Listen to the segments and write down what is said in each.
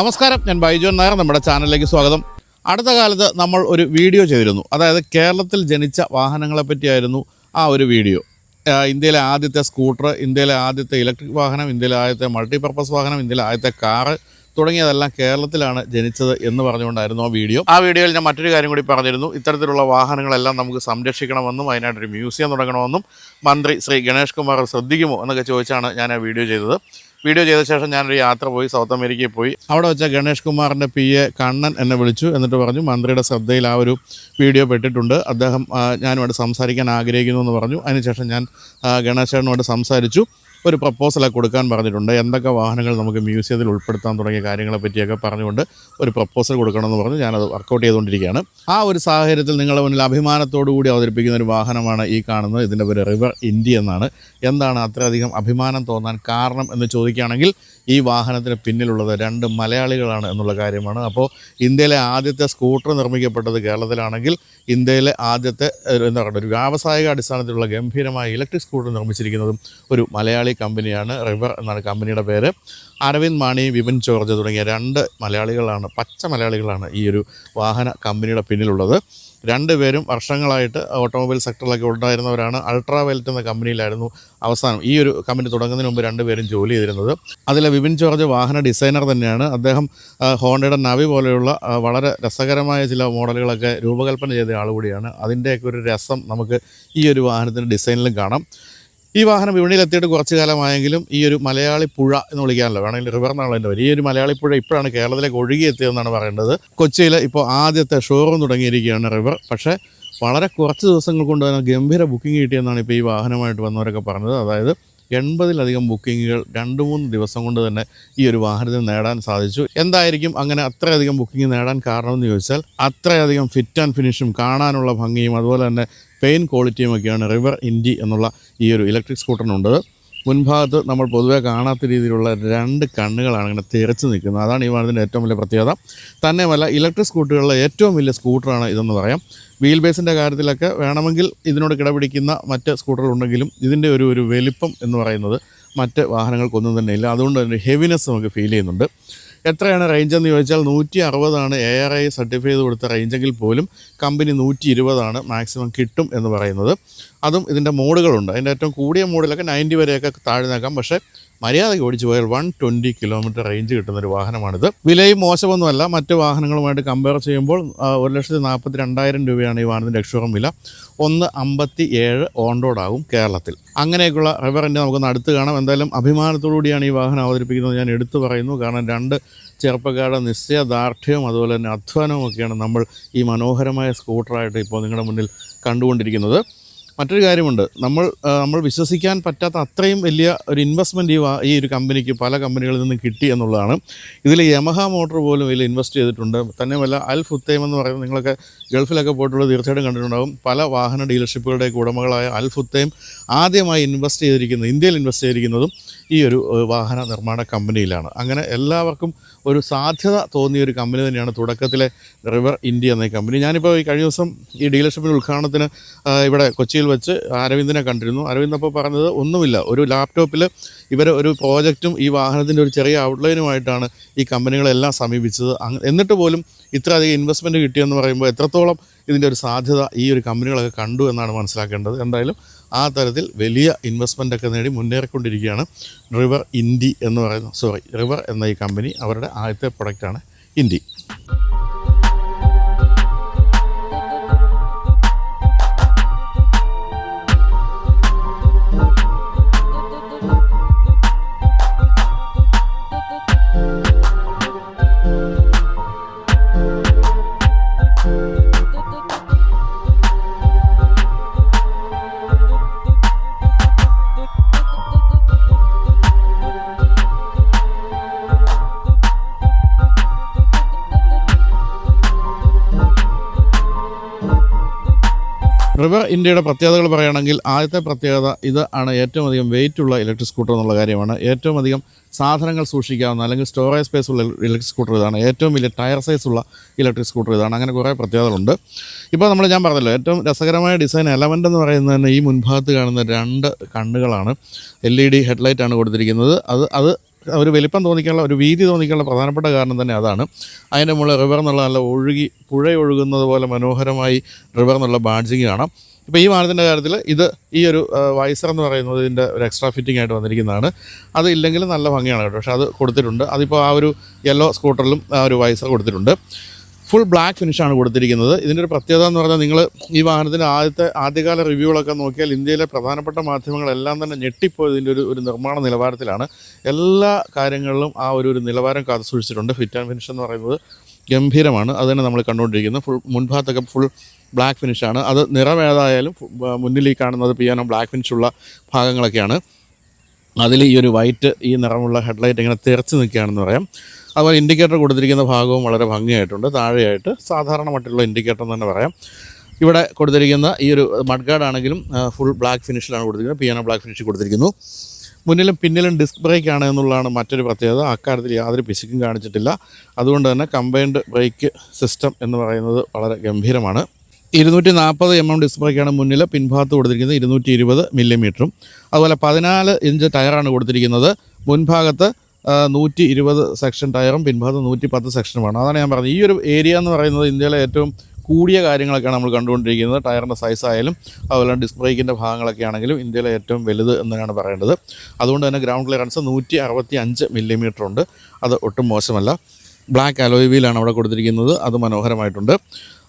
നമസ്കാരം ഞാൻ ബൈജോൻ നായർ നമ്മുടെ ചാനലിലേക്ക് സ്വാഗതം. അടുത്ത കാലത്ത് നമ്മൾ ഒരു വീഡിയോ ചെയ്തിരുന്നു. അതായത് കേരളത്തിൽ ജനിച്ച വാഹനങ്ങളെ പറ്റിയായിരുന്നു ആ ഒരു വീഡിയോ. ഇന്ത്യയിലെ ആദ്യത്തെ സ്കൂട്ടർ ഇന്ത്യയിലെ ആദ്യത്തെ ഇലക്ട്രിക് വാഹനം ഇന്ത്യയിലെ ആദ്യത്തെ മൾട്ടിപർപ്പസ് വാഹനം ഇന്ത്യയിലെ ആദ്യത്തെ കാറ് തുടങ്ങിയതെല്ലാം കേരളത്തിലാണ് ജനിച്ചത് എന്ന് പറഞ്ഞുകൊണ്ടായിരുന്നു ആ വീഡിയോ. ആ വീഡിയോയിൽ ഞാൻ മറ്റൊരു കാര്യം കൂടി പറഞ്ഞിരുന്നു. ഇത്തരത്തിലുള്ള വാഹനങ്ങളെല്ലാം നമുക്ക് സംരക്ഷിക്കണമെന്നും അതിനായിട്ടൊരു മ്യൂസിയം തുടങ്ങണമെന്നും മന്ത്രി ശ്രീ ഗണേഷ് കുമാർ ശ്രദ്ധിക്കുമോ എന്നൊക്കെ ചോദിച്ചാണ് ഞാൻ ആ വീഡിയോ ചെയ്തത്. വീഡിയോ ചെയ്ത ശേഷം ഞാനൊരു യാത്ര പോയി സൗത്ത് അമേരിക്കയിൽ പോയി. അവിടെ വെച്ച ഗണേഷ് കുമാറിന്റെ പി എ കണ്ണൻ എന്നെ വിളിച്ചു. എന്നിട്ട് പറഞ്ഞു മന്ത്രിയുടെ ശ്രദ്ധയിൽ ആ ഒരു വീഡിയോ പെട്ടിട്ടുണ്ട്. അദ്ദേഹം ഞാനിവിടെ സംസാരിക്കാൻ ആഗ്രഹിക്കുന്നു എന്ന് പറഞ്ഞു. അതിനുശേഷം ഞാൻ ഗണേശനോട് സംസാരിച്ചു. ഒരു പ്രപ്പോസലൊക്കെ കൊടുക്കാൻ പറഞ്ഞിട്ടുണ്ട്. എന്തൊക്കെ വാഹനങ്ങൾ നമുക്ക് മ്യൂസിയത്തിൽ ഉൾപ്പെടുത്താൻ തുടങ്ങിയ കാര്യങ്ങളെ പറ്റിയൊക്കെ പറഞ്ഞുകൊണ്ട് ഒരു പ്രപ്പോസൽ കൊടുക്കണമെന്ന് പറഞ്ഞ് ഞാനത് വർക്കൗട്ട് ചെയ്തുകൊണ്ടിരിക്കുകയാണ്. ആ ഒരു സാഹചര്യത്തിൽ നിങ്ങളുടെ മുന്നിൽ അഭിമാനത്തോടു കൂടി അവതരിപ്പിക്കുന്ന ഒരു വാഹനമാണ് ഈ കാണുന്നത്. ഇതിന്റെ പേര് റിവർ ഇന്ത്യ എന്നാണ്. എന്താണ് അത്രയധികം അഭിമാനം തോന്നാൻ കാരണം എന്ന് ചോദിക്കുകയാണെങ്കിൽ ഈ വാഹനത്തിന് പിന്നിലുള്ളത് രണ്ട് മലയാളികളാണ് എന്നുള്ള കാര്യമാണ്. അപ്പോൾ ഇന്ത്യയിലെ ആദ്യത്തെ സ്കൂട്ടർ നിർമ്മിക്കപ്പെട്ടത് കേരളത്തിലാണെങ്കിൽ ഇന്ത്യയിലെ ആദ്യത്തെ എന്താ പറയുക ഒരു വ്യാവസായിക അടിസ്ഥാനത്തിലുള്ള ഗംഭീരമായ ഇലക്ട്രിക് സ്കൂട്ടർ നിർമ്മിച്ചിരിക്കുന്നതും ഒരു മലയാളി കമ്പനിയാണ്. റിവർ എന്നാണ് കമ്പനിയുടെ പേര്. അരവിന്ദ് മാണി വിപിൻ ജോർജ് തുടങ്ങിയ രണ്ട് മലയാളികളാണ് പച്ച മലയാളികളാണ് ഈ ഒരു വാഹന കമ്പനിയുടെ പിന്നിലുള്ളത്. രണ്ടുപേരും വർഷങ്ങളായിട്ട് ഓട്ടോമൊബൈൽ സെക്ടറിലൊക്കെ ഉണ്ടായിരുന്നവരാണ്. അൾട്രാ വെൽറ്റ് എന്ന കമ്പനിയിലായിരുന്നു അവസാനം ഈ ഒരു കമ്പനി തുടങ്ങുന്നതിന് മുമ്പ് രണ്ടുപേരും ജോലി ചെയ്തിരുന്നത്. അതിലെ വിപിൻ ജോർജ് വാഹന ഡിസൈനർ തന്നെയാണ്. അദ്ദേഹം ഹോണ്ടയുടെ നവി പോലെയുള്ള വളരെ രസകരമായ ചില മോഡലുകളൊക്കെ രൂപകൽപ്പന ചെയ്ത ആൾ കൂടിയാണ് അതിന്റെയൊക്കെ ഒരു രസം നമുക്ക് ഈ ഒരു വാഹനത്തിന്റെ ഡിസൈനിലും കാണാം. ഈ വാഹനം വിപണിയിലെത്തിയിട്ട് കുറച്ച് കാലമായെങ്കിലും ഈ ഒരു മലയാളി പുഴ എന്ന് വിളിക്കാനല്ലോ. വേണമെങ്കിൽ റിവർ എന്നാണല്ലോ എന്റെ പേര്. ഈ ഒരു മലയാളി പുഴ ഇപ്പോഴാണ് കേരളത്തിലേക്ക് ഒഴുകിയെത്തിയതെന്നാണ് പറയേണ്ടത്. കൊച്ചിയിൽ ഇപ്പോൾ ആദ്യത്തെ ഷോറൂം തുടങ്ങിയിരിക്കുകയാണ് റിവർ പക്ഷേ വളരെ കുറച്ച് ദിവസങ്ങൾ കൊണ്ട് തന്നെ ഗംഭീര ബുക്കിംഗ് കിട്ടിയെന്നാണ് ഇപ്പോൾ ഈ വാഹനമായിട്ട് വന്നവരൊക്കെ പറഞ്ഞത്. അതായത് എൺപതിലധികം ബുക്കിങ്ങുകൾ രണ്ട് മൂന്ന് ദിവസം കൊണ്ട് തന്നെ ഈ ഒരു വാഹനത്തിന് നേടാൻ സാധിച്ചു. എന്തായിരിക്കും അങ്ങനെ അത്രയധികം ബുക്കിംഗ് നേടാൻ കാരണമെന്ന് ചോദിച്ചാൽ അത്രയധികം ഫിറ്റ് ആൻഡ് ഫിനിഷും കാണാനുള്ള ഭംഗിയും അതുപോലെ തന്നെ പെയിൻ ക്വാളിറ്റിയും ഒക്കെയാണ് റിവർ ഇൻഡി എന്നുള്ള ഈ ഒരു ഇലക്ട്രിക് സ്കൂട്ടറിനുണ്ട്. മുൻഭാഗത്ത് നമ്മൾ പൊതുവെ കാണാത്ത രീതിയിലുള്ള രണ്ട് കണ്ണുകളാണ് ഇങ്ങനെ തിരച്ചു നിൽക്കുന്നത്. അതാണ് ഈ വാഹനത്തിന്റെ ഏറ്റവും വലിയ പ്രത്യേകത. തന്നെയുമല്ല ഇലക്ട്രിക് സ്കൂട്ടറുകളിലെ ഏറ്റവും വലിയ സ്കൂട്ടറാണ് ഇതെന്ന് പറയാം. വീൽ ബേസിന്റെ കാര്യത്തിലൊക്കെ വേണമെങ്കിൽ ഇതിനോട് കിടപിടിക്കുന്ന മറ്റ് സ്കൂട്ടറുകളുണ്ടെങ്കിലും ഇതിന്റെ ഒരു ഒരു വലിപ്പം എന്ന് പറയുന്നത് മറ്റ് വാഹനങ്ങൾക്കൊന്നും തന്നെ ഇല്ല അതുകൊണ്ട് തന്നെ ഹെവിനെസ് നമുക്ക് ഫീൽ ചെയ്യുന്നുണ്ട്. എത്രയാണ് റേഞ്ച് എന്ന് ചോദിച്ചാൽ നൂറ്റി അറുപതാണ് എ ആർ ഐ സർട്ടിഫൈ ചെയ്ത് കൊടുത്ത റേഞ്ചെങ്കിൽ പോലും കമ്പനി നൂറ്റി ഇരുപതാണ് മാക്സിമം കിട്ടും എന്ന് പറയുന്നത്. അതും ഇതിന്റെ മോഡുകളുണ്ട്. അതിന്റെ ഏറ്റവും കൂടിയ മോഡിലൊക്കെ നയന്റി വരെയൊക്കെ താഴ്ന്നേക്കാം. പക്ഷേ മര്യാദയ്ക്ക് ഓടിച്ചു പോയാൽ വൺ ട്വന്റി കിലോമീറ്റർ റേഞ്ച് കിട്ടുന്ന ഒരു വാഹനമാണിത്. വിലയും മോശമൊന്നുമല്ല. മറ്റ് വാഹനങ്ങളുമായിട്ട് കമ്പയർ ചെയ്യുമ്പോൾ ഒരു ലക്ഷത്തി നാൽപ്പത്തി രണ്ടായിരം രൂപയാണ് ഈ വാഹനത്തിന്റെ എക്സ്ഷോറൂം വില. ഒന്ന് അമ്പത്തി ഏഴ് ഓൺ റോഡ് ആകും കേരളത്തിൽ. അങ്ങനെയൊക്കെയുള്ള റിവറിന്റെ നമുക്കൊന്ന് അടുത്ത് കാണാം. എന്തായാലും അഭിമാനത്തോടു കൂടിയാണ് ഈ വാഹനം അവതരിപ്പിക്കുന്നത് ഞാൻ എടുത്തു പറയുന്നു. കാരണം രണ്ട് ചെറുപ്പക്കാരുടെ നിശ്ചയദാർഢ്യവും അതുപോലെ തന്നെ അധ്വാനവും ഒക്കെയാണ് നമ്മൾ ഈ മനോഹരമായ സ്കൂട്ടറായിട്ട് ഇപ്പോൾ നിങ്ങളുടെ മുന്നിൽ കണ്ടുകൊണ്ടിരിക്കുന്നത്. മറ്റൊരു കാര്യമുണ്ട്. നമ്മൾ നമ്മൾ വിശ്വസിക്കാൻ പറ്റാത്ത അത്രയും വലിയ ഒരു ഇൻവെസ്റ്റ്മെന്റ് ഈ ഈ ഒരു കമ്പനിക്ക് പല കമ്പനികളിൽ നിന്നും കിട്ടി എന്നുള്ളതാണ്. ഇതിൽ യമഹ മോട്ടോർ പോലും ഇതിൽ ഇൻവെസ്റ്റ് ചെയ്തിട്ടുണ്ട്. തന്നെയുമല്ല അൽ ഫുത്തേം എന്ന് പറയുന്നത് നിങ്ങളൊക്കെ ഗൾഫിലൊക്കെ പോയിട്ടുള്ള തീർച്ചയായിട്ടും കണ്ടിട്ടുണ്ടാകും പല വാഹന ഡീലർഷിപ്പുകളുടെയൊക്കെ ഉടമകളായ അൽ ഫുത്തേം ആദ്യമായി ഇൻവെസ്റ്റ് ചെയ്തിരിക്കുന്നത് ഇന്ത്യയിൽ ഇൻവെസ്റ്റ് ചെയ്തിരിക്കുന്നതും ഈ ഒരു വാഹന നിർമ്മാണ കമ്പനിയിലാണ്. അങ്ങനെ എല്ലാവർക്കും ഒരു സാധ്യത തോന്നിയ ഒരു കമ്പനി തന്നെയാണ് തുടക്കത്തിലെ റിവർ ഇന്ത്യ എന്ന കമ്പനി. ഞാനിപ്പോൾ ഈ കഴിഞ്ഞ ദിവസം ഈ ഡീലർഷിപ്പിന്റെ ഉദ്ഘാടനത്തിന് ഇവിടെ കൊച്ചിയിൽ വെച്ച് അരവിന്ദിനെ കണ്ടിരുന്നു. അരവിന്ദ് അപ്പോൾ പറഞ്ഞത് ഒന്നുമില്ല. ഒരു ലാപ്ടോപ്പിൽ ഇവർ ഒരു പ്രോജക്റ്റും ഈ വാഹനത്തിന്റെ ഒരു ചെറിയ ഔട്ട്ലൈനുമായിട്ടാണ് ഈ കമ്പനികളെല്ലാം സമീപിച്ചത്. എന്നിട്ട് പോലും ഇത്രയധികം ഇൻവെസ്റ്റ്മെന്റ് കിട്ടിയെന്ന് പറയുമ്പോൾ എത്രത്തോളം ഇതിന്റെ ഒരു സാധ്യത ഈ ഒരു കമ്പനികളൊക്കെ കണ്ടു എന്നാണ് മനസ്സിലാക്കേണ്ടത്. എന്തായാലും ആ തരത്തിൽ വലിയ ഇൻവെസ്റ്റ്മെന്റ് ഒക്കെ നേടി മുന്നേറിക്കൊണ്ടിരിക്കുകയാണ് റിവർ ഇൻഡി എന്ന് പറയുന്ന സോറി റിവർ എന്ന ഈ കമ്പനി അവരുടെ ആദ്യത്തെ പ്രൊഡക്റ്റാണ് ഇൻഡി റിവർ ഇന്ത്യയുടെ പ്രത്യേകതകൾ പറയുകയാണെങ്കിൽ ആദ്യത്തെ പ്രത്യേകത ഇത് ആണ് ഏറ്റവും അധികം വെയിറ്റ് ഉള്ള ഇലക്ട്രിക് സ്കൂട്ടർ എന്നുള്ള കാര്യമാണ്. ഏറ്റവും അധികം സാധനങ്ങൾ സൂക്ഷിക്കാവുന്ന അല്ലെങ്കിൽ സ്റ്റോറേജ് സ്പേസ് ഉള്ള ഇലക്ട്രിക് സ്കൂട്ടർ ഇതാണ്. ഏറ്റവും വലിയ ടയർ സൈസ് ഉള്ള ഇലക്ട്രിക് സ്കൂട്ടർ ഇതാണ്. അങ്ങനെ കുറേ പ്രത്യേകതകളുണ്ട്. ഇപ്പോൾ നമ്മൾ ഞാൻ പറഞ്ഞല്ലോ ഏറ്റവും രസകരമായ ഡിസൈൻ എലമെന്റ് എന്ന് പറയുന്നത് തന്നെ ഈ മുൻഭാഗത്ത് കാണുന്ന രണ്ട് കണ്ണുകളാണ്. എൽ ഇ ഡി ഹെഡ്ലൈറ്റാണ് കൊടുത്തിരിക്കുന്നത്. അത് അത് ഒരു വലിപ്പം തോന്നിക്കാനുള്ള ഒരു വീതി തോന്നിക്കാനുള്ള പ്രധാനപ്പെട്ട കാരണം തന്നെ അതാണ്. അതിന്റെ മുകളിൽ റിവർ എന്നുള്ള നല്ല ഒഴുകി പുഴ ഒഴുകുന്നത് പോലെ മനോഹരമായി റിവർ എന്നുള്ള ബാഡ്ജിങ് കാണാം. ഇപ്പോൾ ഈ വാഹനത്തിന്റെ കാര്യത്തിൽ ഇത് ഈ ഒരു വൈസർ എന്ന് പറയുന്നത് ഇതിന്റെ ഒരു എക്സ്ട്രാ ഫിറ്റിംഗ് ആയിട്ട് വന്നിരിക്കുന്നതാണ്. അത് ഇല്ലെങ്കിലും നല്ല ഭംഗിയാണ് കേട്ടോ. പക്ഷേ അത് കൊടുത്തിട്ടുണ്ട്. അതിപ്പോൾ ആ ഒരു യെല്ലോ സ്കൂട്ടറിലും ആ ഒരു വൈസർ കൊടുത്തിട്ടുണ്ട്. ഫുൾ ബ്ലാക്ക് ഫിനിഷാണ് കൊടുത്തിരിക്കുന്നത്. ഇതിന്റെ ഒരു പ്രത്യേകത എന്ന് പറഞ്ഞാൽ നിങ്ങൾ ഈ വാഹനത്തിന്റെ ആദ്യത്തെ ആദ്യകാല റിവ്യൂകളൊക്കെ നോക്കിയാൽ ഇന്ത്യയിലെ പ്രധാനപ്പെട്ട മാധ്യമങ്ങളെല്ലാം തന്നെ ഞെട്ടിപ്പോയത് ഇതിന്റെ ഒരു ഒരു നിർമ്മാണ നിലവാരത്തിലാണ്. എല്ലാ കാര്യങ്ങളിലും ആ ഒരു ഒരു നിലവാരം കാത്തു സൂക്ഷിച്ചിട്ടുണ്ട്. ഫിറ്റ് ആൻഡ് ഫിനിഷ് എന്ന് പറയുന്നത് ഗംഭീരമാണ്. അത് തന്നെ നമ്മൾ കണ്ടുകൊണ്ടിരിക്കുന്നത്. ഫുൾ മുൻഭാഗത്തൊക്കെ ഫുൾ ബ്ലാക്ക് ഫിനിഷാണ് അത് നിറം ഏതായാലും മുന്നിൽ ഈ കാണുന്നത് പിയാനോ ബ്ലാക്ക് ഫിനിഷുള്ള ഭാഗങ്ങളൊക്കെയാണ്. അതിൽ ഈ ഒരു വൈറ്റ് ഈ നിറമുള്ള ഹെഡ്ലൈറ്റ് ഇങ്ങനെ തെറിച്ച് നിൽക്കുകയാണെന്ന് പറയാം. അതുപോലെ ഇൻഡിക്കേറ്റർ കൊടുത്തിരിക്കുന്ന ഭാഗവും വളരെ ഭംഗിയായിട്ടുണ്ട്. താഴെയായിട്ട് സാധാരണ മട്ടിലുള്ള ഇൻഡിക്കേറ്റർ എന്ന് തന്നെ പറയാം. ഇവിടെ കൊടുത്തിരിക്കുന്ന ഈ ഒരു മഡ്ഗാർഡ് ആണെങ്കിലും ഫുൾ ബ്ലാക്ക് ഫിനിഷിലാണ് കൊടുത്തിരിക്കുന്നത്. പിയാനോ ബ്ലാക്ക് ഫിനിഷ് കൊടുത്തിരിക്കുന്നു. മുന്നിലും പിന്നിലും ഡിസ്ക് ബ്രേക്ക് ആണ് എന്നുള്ളതാണ് മറ്റൊരു പ്രത്യേകത. അക്കാര്യത്തിൽ യാതൊരു പിശുക്കും കാണിച്ചിട്ടില്ല. അതുകൊണ്ട് തന്നെ കമ്പൈൻഡ് ബ്രേക്ക് സിസ്റ്റം എന്ന് പറയുന്നത് വളരെ ഗംഭീരമാണ്. ഇരുന്നൂറ്റി നാൽപ്പത് എം എം ഡിസ്ക് ബ്രേക്കാണ് മുന്നിൽ പിൻഭാഗത്ത് കൊടുത്തിരിക്കുന്നത് ഇരുന്നൂറ്റി ഇരുപത് മില്ലിമീറ്ററും അതുപോലെ പതിനാല് ഇഞ്ച് ടയറാണ് കൊടുത്തിരിക്കുന്നത്. മുൻഭാഗത്ത് നൂറ്റി ഇരുപത് സെക്ഷൻ ടയറും പിൻഭാഗത്ത് നൂറ്റി പത്ത് സെക്ഷനുമാണ്. അതാണ് ഞാൻ പറഞ്ഞത്. ഈ ഒരു ഏരിയ എന്ന് പറയുന്നത് ഇന്ത്യയിലെ ഏറ്റവും കൂടിയ കാര്യങ്ങളൊക്കെയാണ് നമ്മൾ കണ്ടുകൊണ്ടിരിക്കുന്നത്. ടയറിന്റെ സൈസ് ആയാലും അതുപോലെ ഡിസ്ക് ബ്രേക്കിന്റെ ഭാഗങ്ങളൊക്കെ ആണെങ്കിലും ഇന്ത്യയിലെ ഏറ്റവും വലുത് എന്നാണ് പറയേണ്ടത്. അതുകൊണ്ട് തന്നെ ഗ്രൗണ്ട് ക്ലിയറൻസ് നൂറ്റി അറുപത്തി അഞ്ച് മില്ലിമീറ്റർ ഉണ്ട്. അത് ഒട്ടും മോശമല്ല. ബ്ലാക്ക് അലോയ് വീലാണ് അവിടെ കൊടുത്തിരിക്കുന്നത്. അത് മനോഹരമായിട്ടുണ്ട്.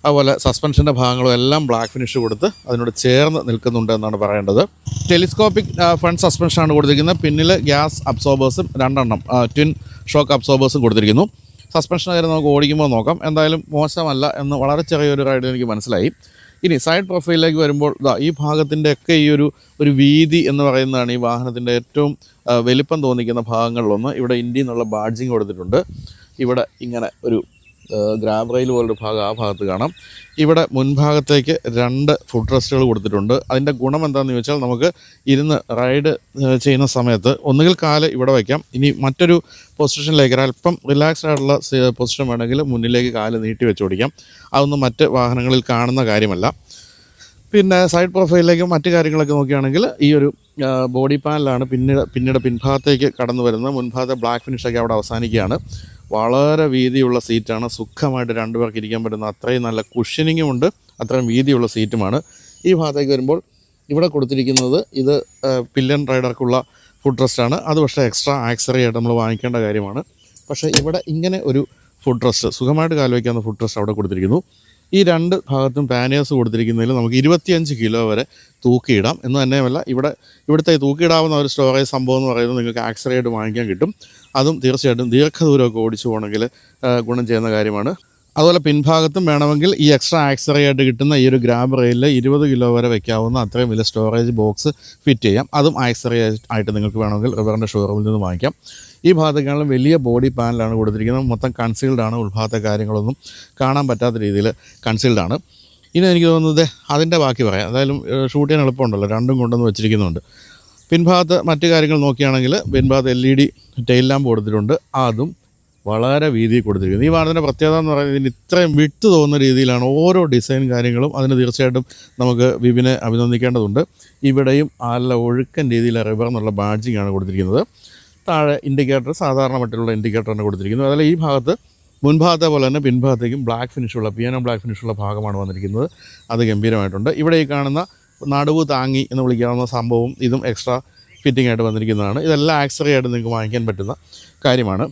അതുപോലെ സസ്പെൻഷന്റെ ഭാഗങ്ങളും എല്ലാം ബ്ലാക്ക് ഫിനിഷ് കൊടുത്ത് അതിനോട് ചേർന്ന് നിൽക്കുന്നുണ്ട് എന്നാണ് പറയേണ്ടത്. ടെലിസ്കോപ്പിക് ഫ്രണ്ട് സസ്പെൻഷനാണ് കൊടുത്തിരിക്കുന്നത്. പിന്നിൽ ഗ്യാസ് അബ്സോർബേഴ്സും രണ്ടെണ്ണം ട്വിൻ ഷോക്ക് അബ്സോർബേഴ്സും കൊടുത്തിരിക്കുന്നു. സസ്പെൻഷൻ കാര്യം നമുക്ക് ഓടിക്കുമ്പോൾ നോക്കാം. എന്തായാലും മോശമല്ല എന്ന് വളരെ ചെറിയൊരു റൈഡ് എനിക്ക് മനസ്സിലായി. ഇനി സൈഡ് പ്രൊഫൈലിലേക്ക് വരുമ്പോൾ ഇതാ ഈ ഭാഗത്തിന്റെ ഒക്കെ ഈ ഒരു ഒരു വീതി എന്ന് പറയുന്നതാണ് ഈ വാഹനത്തിന്റെ ഏറ്റവും വലിപ്പം തോന്നിക്കുന്ന ഭാഗങ്ങളിലൊന്ന്. ഇവിടെ ഇന്ത്യയിൽ നിന്നുള്ള ബാഡ്ജിങ് കൊടുത്തിട്ടുണ്ട്. ഇവിടെ ഇങ്ങനെ ഒരു ഗ്രാബ് റെയിൽ പോലൊരു ഭാഗം ആ ഭാഗത്ത് കാണാം. ഇവിടെ മുൻഭാഗത്തേക്ക് രണ്ട് ഫുഡ് റെസ്റ്റുകൾ കൊടുത്തിട്ടുണ്ട്. അതിന്റെ ഗുണം എന്താണെന്ന് ചോദിച്ചാൽ നമുക്ക് ഇരുന്ന് റൈഡ് ചെയ്യുന്ന സമയത്ത് ഒന്നുകിൽ കാൽ ഇവിടെ വയ്ക്കാം. ഇനി മറ്റൊരു പൊസിഷനിലേക്ക് അല്പം റിലാക്സ്ഡ് ആയിട്ടുള്ള പൊസിഷൻ വേണമെങ്കിൽ മുന്നിലേക്ക് കാൽ നീട്ടി വെച്ച് ഓടിക്കാം. അതൊന്നും മറ്റ് വാഹനങ്ങളിൽ കാണുന്ന കാര്യമല്ല. പിന്നെ സൈഡ് പ്രൊഫൈലിലേക്കും മറ്റു കാര്യങ്ങളൊക്കെ നോക്കുകയാണെങ്കിൽ ഈ ഒരു ബോഡി പാനലാണ് പിന്നീട് പിന്നീട് പിൻഭാഗത്തേക്ക് കടന്നു വരുന്നത് മുൻഭാഗത്തെ ബ്ലാക്ക് ഫിനിഷൊക്കെ അവിടെ അവസാനിക്കുകയാണ്. വളരെ വീതിയുള്ള സീറ്റാണ്. സുഖമായിട്ട് രണ്ടുപേർക്ക് ഇരിക്കാൻ പറ്റുന്ന അത്രയും നല്ല കുഷനിങ്ങും ഉണ്ട്. അത്രയും വീതിയുള്ള സീറ്റുമാണ്. ഈ ഭാഗത്തേക്ക് വരുമ്പോൾ ഇവിടെ കൊടുത്തിരിക്കുന്നത് ഇത് പില്ലൻ റൈഡർക്കുള്ള ഫുഡ് ആണ്. അത് പക്ഷേ എക്സ്ട്രാ ആക്സറി ആയിട്ട് നമ്മൾ വാങ്ങിക്കേണ്ട കാര്യമാണ്. പക്ഷേ ഇവിടെ ഇങ്ങനെ ഒരു ഫുഡ് റെസ്റ്റ് സുഖമായിട്ട് കാലുവയ്ക്കാവുന്ന ഫുഡ് റെസ്റ്റ് അവിടെ കൊടുത്തിരിക്കുന്നു. ഈ രണ്ട് ഭാഗത്തും പാനേഴ്സ് കൊടുത്തിരിക്കുന്നതിൽ നമുക്ക് ഇരുപത്തിയഞ്ച് കിലോ വരെ തൂക്കിയിടാം. എന്ന് തന്നെയുമല്ല ഇവിടെ ഇവിടുത്തെ തൂക്കിയിടാവുന്ന ഒരു സ്റ്റോറേജ് സംഭവം എന്ന് പറയുന്നത് നിങ്ങൾക്ക് ആക്സറേറ്റ് വാങ്ങിക്കാൻ കിട്ടും. അതും തീർച്ചയായിട്ടും ദീർഘദൂരമൊക്കെ ഓടിച്ചു പോകണമെങ്കിൽ ഗുണം ചെയ്യുന്ന കാര്യമാണ്. അതുപോലെ പിൻഭാഗത്തും വേണമെങ്കിൽ ഈ എക്സ്ട്രാ ആക്സറി ആയിട്ട് കിട്ടുന്ന ഈ ഒരു ഗ്രാബ് റെയിലിൽ ഇരുപത് കിലോ വരെ വെക്കാവുന്ന അത്രയും വലിയ സ്റ്റോറേജ് ബോക്സ് ഫിറ്റ് ചെയ്യാം. അതും ആക്സറി ആയിട്ട് നിങ്ങൾക്ക് വേണമെങ്കിൽ റിവറിന്റെ ഷോറൂമിൽ നിന്ന് വാങ്ങിക്കാം. ഈ ഭാഗത്തേക്കാളും വലിയ ബോഡി പാനലാണ് കൊടുത്തിരിക്കുന്നത്. മൊത്തം ആണ് ഉൾഭാഗത്തെ കാര്യങ്ങളൊന്നും കാണാൻ പറ്റാത്ത രീതിയിൽ കൺസീൽഡ് ആണ്. ഇനി എനിക്ക് തോന്നുന്നത് അതിന്റെ ബാക്കി പറയാം. എന്തായാലും ഷൂട്ട് ചെയ്യാൻ എളുപ്പമുണ്ടല്ലോ. രണ്ടും കൊണ്ടുവന്ന് വെച്ചിരിക്കുന്നുണ്ട്. പിൻഭാഗത്ത് മറ്റു കാര്യങ്ങൾ നോക്കുകയാണെങ്കിൽ പിൻഭാഗത്ത് L E D tail lamp കൊടുത്തിട്ടുണ്ട്. അതും വളരെ വീതി കൊടുത്തിരിക്കുന്നത് ഈ വാഹനത്തിന്റെ പ്രത്യേകത എന്ന് പറയുന്നത് ഇതിന് ഇത്രയും വിട്ട് തോന്നുന്ന രീതിയിലാണ് ഓരോ ഡിസൈൻ കാര്യങ്ങളും അതിന് തീർച്ചയായിട്ടും നമുക്ക് വിപിനെ അഭിനന്ദിക്കേണ്ടതുണ്ട്. ഇവിടെയും നല്ല ഒഴുക്കൻ രീതിയിൽ റിവർ എന്നുള്ള ബാഡ്ജിങ്ങാണ് കൊടുത്തിരിക്കുന്നത്. താഴെ ഇൻഡിക്കേറ്റർ സാധാരണ മറ്റുള്ള ഇൻഡിക്കേറ്ററാണ് കൊടുത്തിരിക്കുന്നത് അതായത് ഈ ഭാഗത്ത് മുൻഭാഗത്തെ പോലെ തന്നെ പിൻഭാഗത്തേക്കും ബ്ലാക്ക് ഫിനിഷുള്ള പിയാനോ ബ്ലാക്ക് ഫിനിഷുള്ള ഭാഗമാണ് വന്നിരിക്കുന്നത്. അത് ഗംഭീരമായിട്ടുണ്ട്. ഇവിടെ ഈ കാണുന്ന നടുവ് താങ്ങി എന്ന് വിളിക്കാവുന്ന സംഭവം ഇതും എക്സ്ട്രാ ഫിറ്റിംഗ് ആയിട്ട് വന്നിരിക്കുന്നതാണ്. ഇതെല്ലാം ആക്സറി ആയിട്ട് നിങ്ങൾക്ക് വാങ്ങിക്കാൻ പറ്റുന്ന കാര്യമാണ്.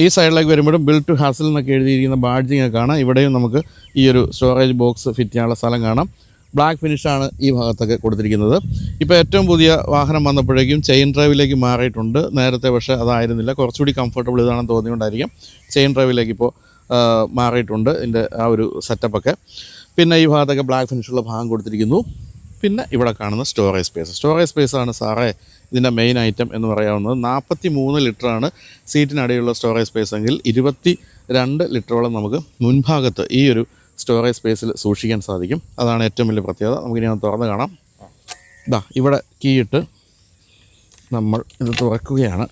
ഈ സൈഡിലേക്ക് വരുമ്പോഴും ബിൽ ടു ഹാസിൽ എന്നൊക്കെ എഴുതിയിരിക്കുന്ന ബാഡ്ജിങ്ങൊക്കെ കാണാം. ഇവിടെയും നമുക്ക് ഈ ഒരു സ്റ്റോറേജ് ബോക്സ് ഫിറ്റ് ചെയ്യാനുള്ള സ്ഥലം കാണാം. ബ്ലാക്ക് ഫിനിഷാണ് ഈ ഭാഗത്തൊക്കെ കൊടുത്തിരിക്കുന്നത്. ഇപ്പോൾ ഏറ്റവും പുതിയ വാഹനം വന്നപ്പോഴേക്കും ചെയിൻ ഡ്രൈവിലേക്ക് മാറിയിട്ടുണ്ട്. നേരത്തെ പക്ഷേ അതായിരുന്നില്ല. കുറച്ചുകൂടി കംഫർട്ടബിൾ ഇതാണെന്ന് തോന്നിയുകൊണ്ടായിരിക്കും ചെയിൻ ഡ്രൈവിലേക്ക് ഇപ്പോൾ മാറിയിട്ടുണ്ട് ഇതിന്റെ ആ ഒരു സെറ്റപ്പൊക്കെ പിന്നെ ഈ ഭാഗത്തൊക്കെ ബ്ലാക്ക് ഫിനിഷുള്ള ഭാഗം കൊടുത്തിരിക്കുന്നു. പിന്നെ ഇവിടെ കാണുന്ന സ്റ്റോറേജ് സ്പേസ് സ്റ്റോറേജ് സ്പേസാണ് സാറേ ഇതിന്റെ മെയിൻ ഐറ്റം എന്ന് പറയാവുന്നത്. നാൽപ്പത്തി മൂന്ന് ലിറ്ററാണ് സീറ്റിനടിയുള്ള സ്റ്റോറേജ് സ്പേസ് എങ്കിൽ ഇരുപത്തി രണ്ട് ലിറ്ററോളം നമുക്ക് മുൻഭാഗത്ത് ഈ ഒരു സ്റ്റോറേജ് സ്പേസിൽ സൂക്ഷിക്കാൻ സാധിക്കും. അതാണ് ഏറ്റവും വലിയ പ്രത്യേകത. നമുക്കിനി ഒന്ന് തുറന്ന് കാണാം. ഇതാ ഇവിടെ കീയിട്ട് നമ്മൾ ഇത് തുറക്കുകയാണ്.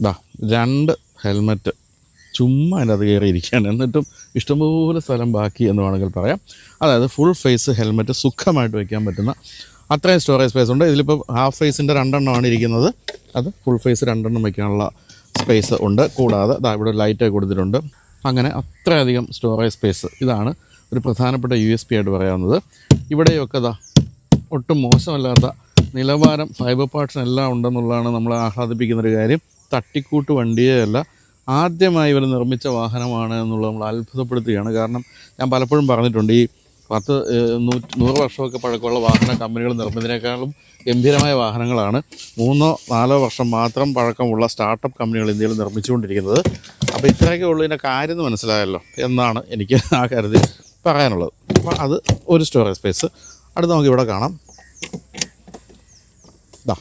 ഇതാ രണ്ട് ഹെൽമറ്റ് ചുമ്മാ അതിനകത്ത് കയറിയിരിക്കുകയാണ് എന്നിട്ടും ഇഷ്ടംപോലെ സ്ഥലം ബാക്കി എന്ന് വേണമെങ്കിൽ പറയാം. അതായത് ഫുൾ ഫേസ് ഹെൽമെറ്റ് സുഖമായിട്ട് വയ്ക്കാൻ പറ്റുന്ന അത്രയും സ്റ്റോറേജ് സ്പേസ് ഉണ്ട്. ഇതിലിപ്പോൾ ഹാഫ് ഫേസിന്റെ രണ്ടെണ്ണമാണ് ഇരിക്കുന്നത്. അത് ഫുൾ ഫേസ് രണ്ടെണ്ണം വയ്ക്കാനുള്ള സ്പേസ് ഉണ്ട്. കൂടാതെ ഇവിടെ ലൈറ്റ് കൊടുത്തിട്ടുണ്ട്. അങ്ങനെ അത്രയധികം സ്റ്റോറേജ് സ്പേസ് ഇതാണ് ഒരു പ്രധാനപ്പെട്ട യു എസ് പി ആയിട്ട് പറയാവുന്നത്. ഇവിടെയൊക്കെ അതാ ഒട്ടും മോശമല്ലാത്ത നിലവാരം ഫൈബർ പാർട്സ് എല്ലാം ഉണ്ടെന്നുള്ളതാണ് നമ്മൾ ആഹ്ലാദിപ്പിക്കുന്ന ഒരു കാര്യം. തട്ടിക്കൂട്ട് വണ്ടിയേ അല്ല. ആദ്യമായി ഇവർ നിർമ്മിച്ച വാഹനമാണ് എന്നുള്ളത് നമ്മൾ അത്ഭുതപ്പെടുത്തുകയാണ്. കാരണം ഞാൻ പലപ്പോഴും പറഞ്ഞിട്ടുണ്ട് ഈ പത്ത് നൂറ്റ് നൂറ് വർഷമൊക്കെ പഴക്കമുള്ള വാഹന കമ്പനികൾ നിർമ്മിതിനേക്കാളും ഗംഭീരമായ വാഹനങ്ങളാണ്. മൂന്നോ നാലോ വർഷം മാത്രം പഴക്കമുള്ള സ്റ്റാർട്ടപ്പ് കമ്പനികൾ ഇന്ത്യയിൽ നിർമ്മിച്ചുകൊണ്ടിരിക്കുന്നത്. അപ്പോൾ ഇത്രയൊക്കെ ഉള്ളതിന്റെ കാര്യം എന്ന് മനസ്സിലായല്ലോ എന്നാണ് എനിക്ക് ആ കരുതി പറയാനുള്ളത്. അപ്പോൾ അത് ഒരു സ്റ്റോറേജ് സ്പേസ് അടുത്ത് നമുക്ക് ഇവിടെ കാണാം. ഇതാ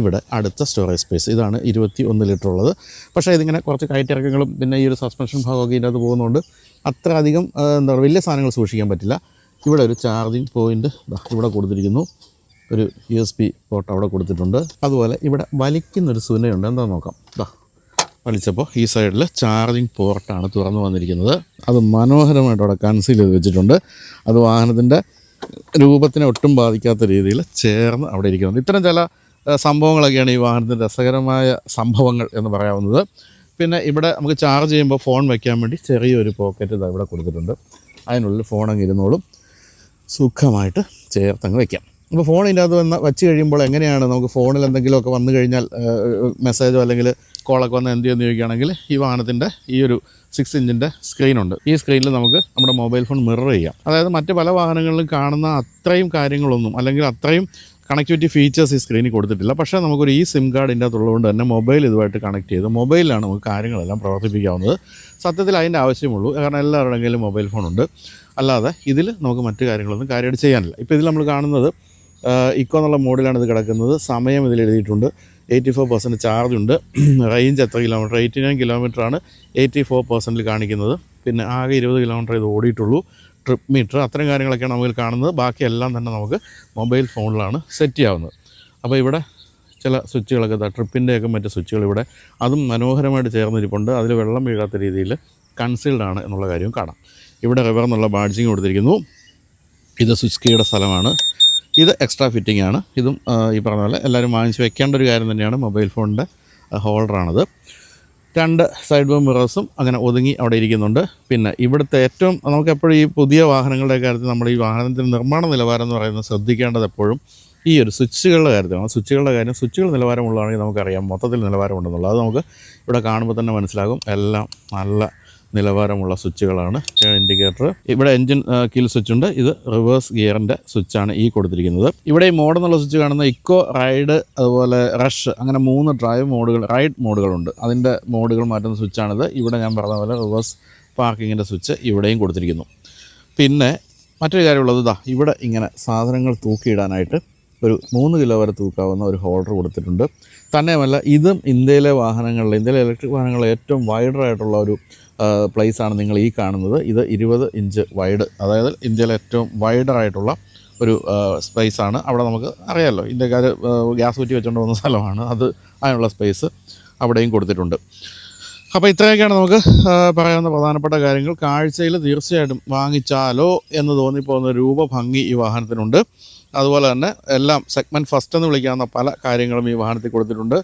ഇവിടെ അടുത്ത സ്റ്റോറേജ് സ്പേസ് ഇതാണ് ഇരുപത്തി ഒന്ന് ലിറ്റർ ഉള്ളത്. പക്ഷേ ഇതിങ്ങനെ കുറച്ച് കയറ്റിറക്കങ്ങളും പിന്നെ ഈ ഒരു സസ്പെൻഷൻ ഭാഗമൊക്കെ ഇതിന്റെ അകത്ത് പോകുന്നതുകൊണ്ട് അത്ര അധികം എന്താ പറയുക വലിയ സാധനങ്ങൾ സൂക്ഷിക്കാൻ പറ്റില്ല. ഇവിടെ ഒരു ചാർജിങ് പോയിന്റ് ഇവിടെ കൊടുത്തിരിക്കുന്നു. ഒരു യു എസ് പി പോർട്ട് അവിടെ കൊടുത്തിട്ടുണ്ട്. അതുപോലെ ഇവിടെ വലിക്കുന്നൊരു സുനയുണ്ട്. എന്താ നോക്കാം. ദാ വലിച്ചപ്പോൾ ഈ സൈഡിൽ ചാർജിങ് പോർട്ടാണ് തുറന്നു വന്നിരിക്കുന്നത്. അത് മനോഹരമായിട്ട് അവിടെ കൺസീൽ ചെയ്ത് വെച്ചിട്ടുണ്ട്. അത് വാഹനത്തിന്റെ രൂപത്തിനെ ഒട്ടും ബാധിക്കാത്ത രീതിയിൽ ചേർന്ന് അവിടെ ഇരിക്കുന്നുണ്ട്. ഇത്തരം ചില സംഭവങ്ങളൊക്കെയാണ് ഈ വാഹനത്തിന്റെ രസകരമായ സംഭവങ്ങൾ എന്ന് പറയാവുന്നത്. പിന്നെ ഇവിടെ നമുക്ക് ചാർജ് ചെയ്യുമ്പോൾ ഫോൺ വയ്ക്കാൻ വേണ്ടി ചെറിയൊരു പോക്കറ്റ് ഇതാ ഇവിടെ കൊടുത്തിട്ടുണ്ട്. അതിനുള്ളിൽ ഫോൺ അങ്ങ് ഇരുന്നോളും. സുഖമായിട്ട് ചേർത്തങ്ങ് വയ്ക്കാം അപ്പോൾ ഫോൺ ഇതിന്റെ അകത്ത് വന്ന് വെച്ച് കഴിയുമ്പോൾ എങ്ങനെയാണ് നമുക്ക് ഫോണിൽ എന്തെങ്കിലുമൊക്കെ വന്നു കഴിഞ്ഞാൽ മെസ്സേജോ അല്ലെങ്കിൽ കോളൊക്കെ വന്ന് എന്ത് ചെയ്യുമെന്ന് ചോദിക്കുകയാണെങ്കിൽ ഈ വാഹനത്തിന്റെ ഈ ഒരു സിക്സ് ഇഞ്ചിന്റെ സ്ക്രീനുണ്ട് ഈ സ്ക്രീനിൽ നമുക്ക് നമ്മുടെ മൊബൈൽ ഫോൺ മിറർ ചെയ്യാം. അതായത് മറ്റ് പല വാഹനങ്ങളിലും കാണുന്ന അത്രയും കാര്യങ്ങളൊന്നും അല്ലെങ്കിൽ അത്രയും കണക്ടിവിറ്റി ഫീച്ചേഴ്സ് ഈ സ്ക്രീനിൽ കൊടുത്തിട്ടില്ല. പക്ഷേ നമുക്കൊരു ഈ സിം കാർഡ് ഇതിന്റെ അകത്തുള്ളതുകൊണ്ട് തന്നെ മൊബൈൽ ഇതുമായിട്ട് കണക്ട് ചെയ്ത് മൊബൈലിലാണ് നമുക്ക് കാര്യങ്ങളെല്ലാം പ്രവർത്തിപ്പിക്കാവുന്നത്. സത്യത്തിൽ അതിന്റെ ആവശ്യമുള്ളൂ. കാരണം എല്ലാവരുടെ കയ്യിലും മൊബൈൽ ഫോണുണ്ട് അല്ലാതെ ഇതിൽ നമുക്ക് മറ്റു കാര്യങ്ങളൊന്നും കാര്യമായിട്ട് ചെയ്യാനില്ല. ഇപ്പോൾ ഇതിൽ നമ്മൾ കാണുന്നത് ഇക്കോ എന്നുള്ള മോഡിലാണ് ഇത് കിടക്കുന്നത്. സമയം ഇതിൽ എഴുതിയിട്ടുണ്ട്. എയ്റ്റി ഫോർ പെർസെന്റ് ചാർജ് ഉണ്ട്. റേഞ്ച് എത്ര കിലോമീറ്റർ? എയ്റ്റി നയൻ കിലോമീറ്ററാണ് എയ്റ്റി ഫോർ പെർസെന്റിൽ കാണിക്കുന്നത്. പിന്നെ ആകെ ഇരുപത് കിലോമീറ്റർ ഇത് ഓടിയിട്ടുള്ളൂ. ട്രിപ്പ് മീറ്റർ അത്തരം കാര്യങ്ങളൊക്കെയാണ് നമുക്ക് കാണുന്നത്. ബാക്കിയെല്ലാം തന്നെ നമുക്ക് മൊബൈൽ ഫോണിലാണ് സെറ്റ് ചെയ്യാവുന്നത്. അപ്പോൾ ഇവിടെ ചില സ്വിച്ചുകളൊക്കെ ട്രിപ്പിന്റെയൊക്കെ മറ്റ് സ്വിച്ചുകൾ ഇവിടെ അതും മനോഹരമായിട്ട് ചേർന്നിരിപ്പുണ്ട്. അതിൽ വെള്ളം വീഴാത്ത രീതിയിൽ കൺസീൽഡ് ആണ് എന്നുള്ള കാര്യവും കാണാം. ഇവിടെ റിവർ എന്നുള്ള ബാഡ്ജിങ് കൊടുത്തിരിക്കുന്നു. ഇത് സ്വിച്ച് കീയുടെ സ്ഥലമാണ്. ഇത് എക്സ്ട്രാ ഫിറ്റിംഗ് ആണ്. ഇതും ഈ പറഞ്ഞ പോലെ എല്ലാവരും വാങ്ങിച്ച് വെക്കേണ്ട ഒരു കാര്യം തന്നെയാണ് മൊബൈൽ ഫോണിന്റെ ഹോൾഡറാണത് രണ്ട് സൈഡ് ബോം മിറേഴ്സും അങ്ങനെ ഒതുങ്ങി അവിടെ ഇരിക്കുന്നുണ്ട്. പിന്നെ ഇവിടുത്തെ ഏറ്റവും നമുക്ക് എപ്പോഴും ഈ പുതിയ വാഹനങ്ങളുടെ കാര്യത്തിൽ നമ്മൾ ഈ വാഹനത്തിന്റെ നിർമ്മാണ നിലവാരം എന്ന് പറയുന്നത് ശ്രദ്ധിക്കേണ്ടത് എപ്പോഴും ഈ ഒരു സ്വിച്ചുകളുടെ കാര്യത്തിലാണ്. സ്വിച്ചുകളുടെ കാര്യം സ്വിച്ചുകൾ നിലവാരമുള്ളതാണെങ്കിൽ നമുക്കറിയാം. മൊത്തത്തിൽ നിലവാരമുണ്ടെന്നുള്ളത്. അത് നമുക്ക് ഇവിടെ കാണുമ്പോൾ തന്നെ മനസ്സിലാകും. എല്ലാം നല്ല നിലവാരമുള്ള സ്വിച്ചുകളാണ്. ഇൻഡിക്കേറ്റർ ഇവിടെ എഞ്ചിൻ കിൽ സ്വിച്ച് ഉണ്ട്. ഇത് റിവേഴ്സ് ഗിയറിന്റെ സ്വിച്ചാണ് ഈ കൊടുത്തിരിക്കുന്നത്. ഇവിടെ ഈ മോഡ് എന്നുള്ള സ്വിച്ച് കാണുന്ന ഇക്കോ റൈഡ് അതുപോലെ റഷ് അങ്ങനെ മൂന്ന് ഡ്രൈവ് മോഡുകൾ റൈഡ് മോഡുകളുണ്ട് അതിന്റെ മോഡുകൾ മാറ്റുന്ന സ്വിച്ചാണിത് ഇവിടെ ഞാൻ പറഞ്ഞ പോലെ റിവേഴ്സ് പാർക്കിങ്ങിന്റെ സ്വിച്ച് ഇവിടെയും കൊടുത്തിരിക്കുന്നു. പിന്നെ മറ്റൊരു കാര്യമുള്ളത് ഇതാ ഇവിടെ ഇങ്ങനെ സാധനങ്ങൾ തൂക്കിയിടാനായിട്ട് ഒരു മൂന്ന് കിലോ വരെ തൂക്കാവുന്ന ഒരു ഹോൾഡർ കൊടുത്തിട്ടുണ്ട്. തന്നെയുമല്ല ഇതും ഇന്ത്യയിലെ വാഹനങ്ങളിൽ ഇന്ത്യയിലെ ഇലക്ട്രിക് വാഹനങ്ങളിൽ ഏറ്റവും വൈഡറായിട്ടുള്ള ഒരു പ്ലേസ് ആണ് നിങ്ങൾ ഈ കാണുന്നത്. ഇത് ഇരുപത് ഇഞ്ച് വൈഡ് അതായത് ഇന്ത്യയിലെ ഏറ്റവും വൈഡറായിട്ടുള്ള ഒരു സ്പേസാണ് അവിടെ നമുക്ക് അറിയാമല്ലോ ഇന്ത്യക്കാർ ഗ്യാസ് കുറ്റി വെച്ചുകൊണ്ട് പോകുന്ന സ്ഥലമാണ്. അത് അതിനുള്ള സ്പേസ് അവിടെയും കൊടുത്തിട്ടുണ്ട്. അപ്പോൾ ഇത്രയൊക്കെയാണ് നമുക്ക് പറയാവുന്ന പ്രധാനപ്പെട്ട കാര്യങ്ങൾ. കാഴ്ചയിൽ തീർച്ചയായിട്ടും വാങ്ങിച്ചാലോ എന്ന് തോന്നിപ്പോകുന്ന രൂപഭംഗി ഈ വാഹനത്തിനുണ്ട്. അതുപോലെ തന്നെ എല്ലാം സെഗ്മെന്റ് ഫസ്റ്റ് എന്ന് വിളിക്കാവുന്ന പല കാര്യങ്ങളും ഈ വാഹനത്തിൽ കൊടുത്തിട്ടുണ്ട്.